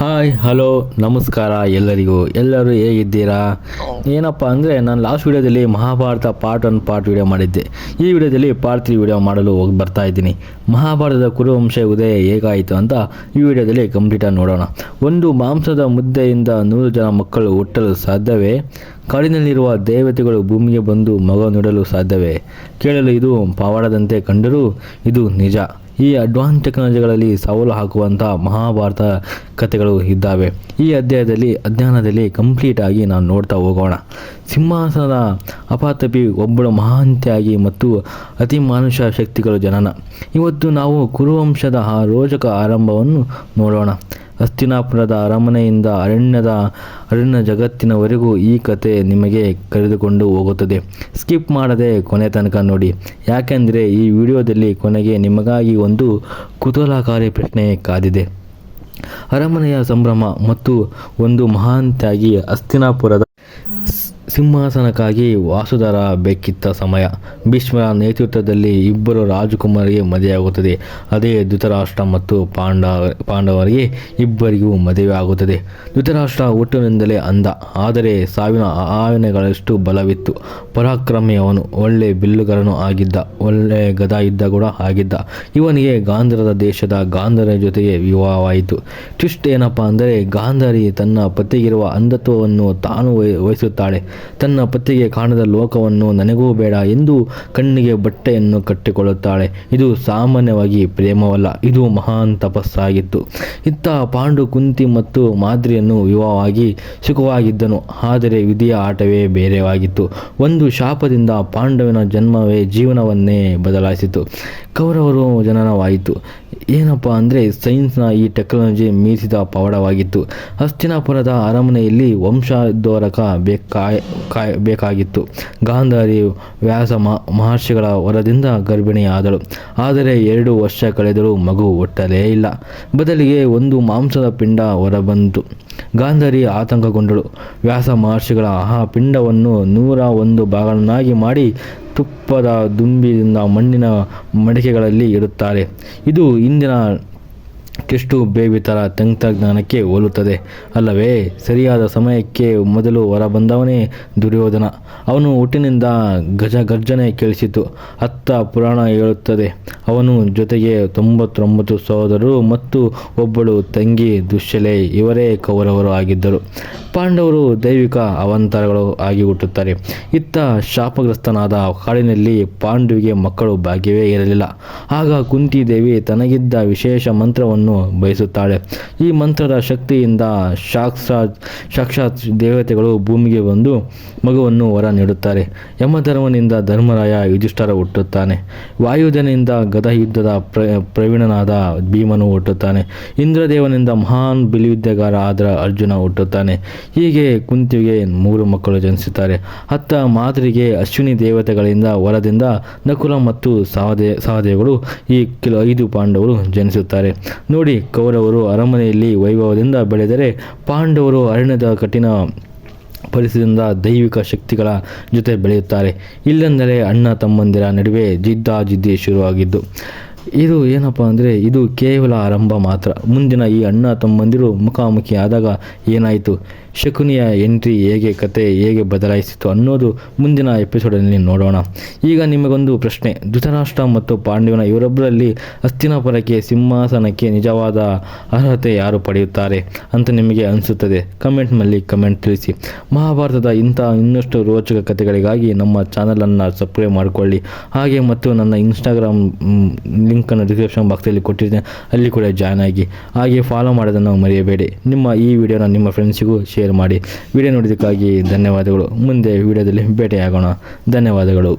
Hi hello ನಮಸ್ಕಾರ ಎಲ್ಲರಿಗೂ. ಎಲ್ಲರೂ ಹೇಗಿದ್ದೀರಾ? ಏನಪ್ಪ ಅಂದರೆ ನಾನು ಲಾಸ್ಟ್ ವೀಡಿಯೋದಲ್ಲಿ Mahabharata part one part video ಮಾಡಿದ್ದೆ. ಈ ವಿಡಿಯೋದಲ್ಲಿ ಪಾರ್ಟ್ ತ್ರೀ ವಿಡಿಯೋ ಮಾಡಲು ಹೋಗಿ ಬರ್ತಾ ಇದ್ದೀನಿ. ಮಹಾಭಾರತದ ಕುರುವಂಶ ಉದಯ ಹೇಗಾಯಿತು ಅಂತ ಈ ವಿಡಿಯೋದಲ್ಲಿ ಕಂಪ್ಲೀಟಾಗಿ ನೋಡೋಣ. ಒಂದು ಮಾಂಸದ ಮುದ್ದೆಯಿಂದ ನೂರು ಜನ ಮಕ್ಕಳು ಹುಟ್ಟಲು ಸಾಧ್ಯವೇ? ಕಾಡಿನಲ್ಲಿರುವ ದೇವತೆಗಳು ಭೂಮಿಗೆ ಬಂದು ಮಗ ನೋಡಲು ಸಾಧ್ಯವೇ? ಕೇಳಲು ಇದು ಪವಾಡದಂತೆ ಕಂಡರೂ ಇದು ನಿಜ. ಈ ಅಡ್ವಾನ್ಸ್ ಟೆಕ್ನಾಲಜಿಗಳಲ್ಲಿ ಸವಾಲು ಹಾಕುವಂಥ ಮಹಾಭಾರತ ಕಥೆಗಳು ಇದ್ದಾವೆ. ಈ ಅಧ್ಯಾಯದಲ್ಲಿ ಅಧ್ಯಯನದಲ್ಲಿ ಕಂಪ್ಲೀಟ್ ಆಗಿ ನಾವು ನೋಡ್ತಾ ಹೋಗೋಣ. ಸಿಂಹಾಸನದ ಅಪಾತಪಿ ಒಬ್ಬಳು ಮಹಾಂತಿಯಾಗಿ ಮತ್ತು ಅತಿ ಮಾನುಷ ಶಕ್ತಿಗಳು ಜನನ. ಇವತ್ತು ನಾವು ಕುರುವಂಶದ ಆ ರೋಚಕ ಆರಂಭವನ್ನು ನೋಡೋಣ. ಹಸ್ತಿನಾಪುರದ ಅರಮನೆಯಿಂದ ಅರಣ್ಯದ, ಅರಣ್ಯ ಜಗತ್ತಿನವರೆಗೂ ಈ ಕತೆ ನಿಮಗೆ ಕರೆದುಕೊಂಡು ಹೋಗುತ್ತದೆ. ಸ್ಕಿಪ್ ಮಾಡದೆ ಕೊನೆ ತನಕ ನೋಡಿ. ಯಾಕೆಂದರೆ ಈ ವಿಡಿಯೋದಲ್ಲಿ ಕೊನೆಗೆ ನಿಮಗಾಗಿ ಒಂದು ಕುತೂಹಲಕಾರಿ ಪ್ರಶ್ನೆ ಕಾದಿದೆ. ಅರಮನೆಯ ಸಂಭ್ರಮ ಮತ್ತು ಒಂದು ಮಹಾಂತ್ಯಾಗಿ ಹಸ್ತಿನಾಪುರದ ಸ್- ಸಿಂಹಾಸನಕ್ಕಾಗಿ ವಾಸುದರ ಬೇಕಿತ್ತ ಸಮಯ. ಭೀಷ್ಮರ ನೇತೃತ್ವದಲ್ಲಿ ಇಬ್ಬರು ರಾಜಕುಮಾರಿಗೆ ಮದುವೆಯಾಗುತ್ತದೆ. ಅದೇ ಧೃತರಾಷ್ಟ್ರ ಮತ್ತು ಪಾಂಡ, ಪಾಂಡವರಿಗೆ ಇಬ್ಬರಿಗೂ ಮದುವೆ ಆಗುತ್ತದೆ. ಧೃತರಾಷ್ಟ್ರ ಹುಟ್ಟಿನಿಂದಲೇ ಅಂದ ಆದರೆ ಸಾವಿನ ಆವಿನಗಳಷ್ಟು ಬಲವಿತ್ತು. ಪರಾಕ್ರಮಿ ಅವನು. ಒಳ್ಳೆ ಬಿಲ್ಲುಗಳನ್ನು ಆಗಿದ್ದ. ಒಳ್ಳೆ ಗದ ಇದ್ದ ಕೂಡ ಆಗಿದ್ದ. ಇವನಿಗೆ ಗಾಂಧರದ ದೇಶದ ಗಾಂಧರ ಜೊತೆಗೆ ವಿವಾಹವಾಯಿತು. ಟ್ವಿಸ್ಟ್ ಏನಪ್ಪ ಅಂದರೆ ಗಾಂಧರಿ ತನ್ನ ಪತಿಗಿರುವ ಅಂಧತ್ವವನ್ನು ತಾನು ವಹಿ- ವಹಿಸುತ್ತಾಳೆ. ತನ್ನ ಪತಿಗೆ ಕಾಣದ ಲೋಕವನ್ನು ನನಗೂ ಬೇಡ ಎಂದು ಕಣ್ಣಿಗೆ ಬಟ್ಟೆಯನ್ನು ಕಟ್ಟಿಕೊಳ್ಳುತ್ತಾಳೆ. ಇದು ಸಾಮಾನ್ಯವಾಗಿ ಪ್ರೇಮವಲ್ಲ, ಇದು ಮಹಾನ್ ತಪಸ್ಸಾಗಿತ್ತು. ಇತ್ತ ಪಾಂಡು ಕುಂತಿ ಮತ್ತು ಮಾದ್ರಿಯನ್ನು ವಿವಾಹವಾಗಿ ಸುಖವಾಗಿದ್ದನು, ಆದರೆ ವಿಧಿಯ ಆಟವೇ ಬೇರೆವಾಗಿತ್ತು. ಒಂದು ಶಾಪದಿಂದ ಪಾಂಡವನ ಜನ್ಮವೇ ಜೀವನವನ್ನೇ ಬದಲಾಯಿಸಿತು. ಕೌರವರು ಜನನವಾಯಿತು. ಏನಪ್ಪ ಅಂದರೆ ಸೈನ್ಸ್ನ ಈ ಟೆಕ್ನಾಲಜಿ ಮೀರಿಸಿದ ಪವಾಡವಾಗಿತ್ತು. ಹಸ್ತಿನಾಪುರದ ಅರಮನೆಯಲ್ಲಿ ವಂಶದೋರಕ ಬೇಕಾಯ್, ಕಾಯ್, ಬೇಕಾಗಿತ್ತು. ಗಾಂಧಾರಿ ವ್ಯಾಸ ಮಹರ್ಷಿಗಳ ವರದಿಂದ ಗರ್ಭಿಣಿಯಾದಳು. ಆದರೆ ಎರಡು ವರ್ಷ ಕಳೆದರೂ ಮಗು ಒಟ್ಟಲೇ ಇಲ್ಲ. ಬದಲಿಗೆ ಒಂದು ಮಾಂಸದ ಪಿಂಡ ಹೊರಬಂತು. ಗಾಂಧಾರಿ ಆತಂಕಗೊಂಡಳು. ವ್ಯಾಸ ಮಹರ್ಷಿಗಳ ಆ ಪಿಂಡವನ್ನು ನೂರ ಒಂದು ಭಾಗಗಳನ್ನಾಗಿ ಮಾಡಿ ತುಪ್ಪದ ದುಂಬಿಯಿಂದ ಮಣ್ಣಿನ ಮಡಿಕೆಗಳಲ್ಲಿ ಇಡುತ್ತಾರೆ ಇದು ಇಂದಿನ ಟೆಸ್ಟು ಬೇವಿತರ ತಂತ್ರಜ್ಞಾನಕ್ಕೆ ಹೋಲುತ್ತದೆ? ಅಲ್ಲವೇ, ಸರಿಯಾದ ಸಮಯಕ್ಕೆ ಮೊದಲು ಹೊರಬಂದವನೇ ದುರ್ಯೋಧನ. ಅವನು ಹುಟ್ಟಿನಿಂದ ಗಜ ಗರ್ಜನೆ ಕೇಳಿಸಿತು. ಅತ್ತ ಪುರಾಣ ಹೇಳುತ್ತದೆ, ಅವನು ಜೊತೆಗೆ ತೊಂಬತ್ತೊಂಬತ್ತು ಸಹೋದರರು ಮತ್ತು ಒಬ್ಬಳು ತಂಗಿ ದುಶ್ಯಲೆ, ಇವರೇ ಕೌರವರು ಆಗಿದ್ದರು. ಪಾಂಡವರು ದೈವಿಕ ಅವಂತರಗಳು ಆಗಿ ಹುಟ್ಟುತ್ತಾರೆ ಇತ್ತ ಶಾಪಗ್ರಸ್ತನಾದ ಕಾಡಿನಲ್ಲಿ ಪಾಂಡುವಿಗೆ ಮಕ್ಕಳು ಭಾಗ್ಯವೇ ಇರಲಿಲ್ಲ. ಆಗ ಕುಂತಿದೇವಿ ತನಗಿದ್ದ ವಿಶೇಷ ಮಂತ್ರವನ್ನು ಬಯಸುತ್ತಾಳೆ. ಈ ಮಂತ್ರದ ಶಕ್ತಿಯಿಂದ ಸಾಕ್ಷಾತ್ ಸಾಕ್ಷಾತ್ ದೇವತೆಗಳು ಭೂಮಿಗೆ ಬಂದು ಮಗುವನ್ನು ವರ ನೀಡುತ್ತಾರೆ. ಯಮಧರ್ಮನಿಂದ ಧರ್ಮರಾಯ ಯುಧಿಷ್ಠರ ಹುಟ್ಟುತ್ತಾನೆ. ವಾಯುಧನಿಂದ ಗದಯುದ್ಧದ ಪ್ರ, ಪ್ರವೀಣನಾದ ಭೀಮನು ಹುಟ್ಟುತ್ತಾನೆ. ಇಂದ್ರದೇವನಿಂದ ಮಹಾನ್ ಬಿಲಿಯುದ್ಧಗಾರ ಆದ ಅರ್ಜುನ ಹುಟ್ಟುತ್ತಾನೆ. ಹೀಗೆ ಕುಂತಿಗೆ ಮೂರು ಮಕ್ಕಳು ಜನಿಸುತ್ತಾರೆ. ಅತ್ತ ಮಾದರಿಗೆ ಅಶ್ವಿನಿ ದೇವತೆಗಳಿಂದ ವರದಿಂದ ನಕುಲ ಮತ್ತು ಸಹದೇ ಸಹದೇವಗಳು ಈ ಕೆಲ, ಐದು ಪಾಂಡವರು ಜನಿಸುತ್ತಾರೆ. ನೋಡಿ ಕೌರವರು ಅರಮನೆಯಲ್ಲಿ ವೈಭವದಿಂದ ಬೆಳೆದರೆ ಪಾಂಡವರು ಅರಣ್ಯದ ಕಠಿಣ ಪರಿಸರದಿಂದ ದೈವಿಕ ಶಕ್ತಿಗಳ ಜೊತೆ ಬೆಳೆಯುತ್ತಾರೆ. ಇಲ್ಲೆಂದರೆ ಅಣ್ಣ ತಮ್ಮಂದಿರ ನಡುವೆ ಜಿದ್ದಾಜಿದ್ದಿ ಶುರುವಾಗಿದ್ದು. ಇದು ಏನಪ್ಪ ಅಂದರೆ ಇದು ಕೇವಲ ಆರಂಭ ಮಾತ್ರ. ಮುಂದಿನ ಈ ಅಣ್ಣ ತಮ್ಮಂದಿರು ಮುಖಾಮುಖಿ ಆದಾಗ ಏನಾಯಿತು? ಶಕುನಿಯ ಎಂಟ್ರಿ ಹೇಗೆ, ಕತೆ ಹೇಗೆ ಬದಲಾಯಿಸಿತು ಅನ್ನೋದು ಮುಂದಿನ ಎಪಿಸೋಡಲ್ಲಿ ನೋಡೋಣ. ಈಗ ನಿಮಗೊಂದು ಪ್ರಶ್ನೆ. ಧೃತರಾಷ್ಟ್ರ ಮತ್ತು ಪಾಂಡವನ ಇವರೊಬ್ಬರಲ್ಲಿ ಹಸ್ತಿನಾಪುರಕ್ಕೆ ಸಿಂಹಾಸನಕ್ಕೆ ನಿಜವಾದ ಅರ್ಹತೆ ಯಾರು ಪಡೆಯುತ್ತಾರೆ ಅಂತ ನಿಮಗೆ ಅನಿಸುತ್ತದೆ? ಕಮೆಂಟ್ನಲ್ಲಿ ಕಮೆಂಟ್ ತಿಳಿಸಿ. ಮಹಾಭಾರತದ ಇಂಥ ಇನ್ನಷ್ಟು ರೋಚಕ ಕಥೆಗಳಿಗಾಗಿ ನಮ್ಮ ಚಾನಲನ್ನು ಸಬ್ಸ್ಕ್ರೈಬ್ ಮಾಡಿಕೊಳ್ಳಿ. ಹಾಗೆ ಮತ್ತು ನನ್ನ ಇನ್ಸ್ಟಾಗ್ರಾಮ್ ಲಿಂಕನ್ನು ಡಿಸ್ಕ್ರಿಪ್ಷನ್ ಬಾಕ್ಸಲ್ಲಿ ಕೊಟ್ಟಿದ್ದೇನೆ ಅಲ್ಲಿ ಕೂಡ ಜಾಯ್ನ್ ಆಗಿ. ಹಾಗೆ ಫಾಲೋ ಮಾಡೋದನ್ನು ಮರೆಯಬೇಡಿ. ನಿಮ್ಮ ಈ ವಿಡಿಯೋನ ನಿಮ್ಮ ಫ್ರೆಂಡ್ಸಿಗೂ ಶೇರ್ ಮಾಡಿ. ವಿಡಿಯೋ ನೋಡಿದ್ದಕ್ಕಾಗಿ ಧನ್ಯವಾದಗಳು. ಮುಂದೆ ವಿಡಿಯೋದಲ್ಲಿ ಭೇಟಿಯಾಗೋಣ. ಧನ್ಯವಾದಗಳು.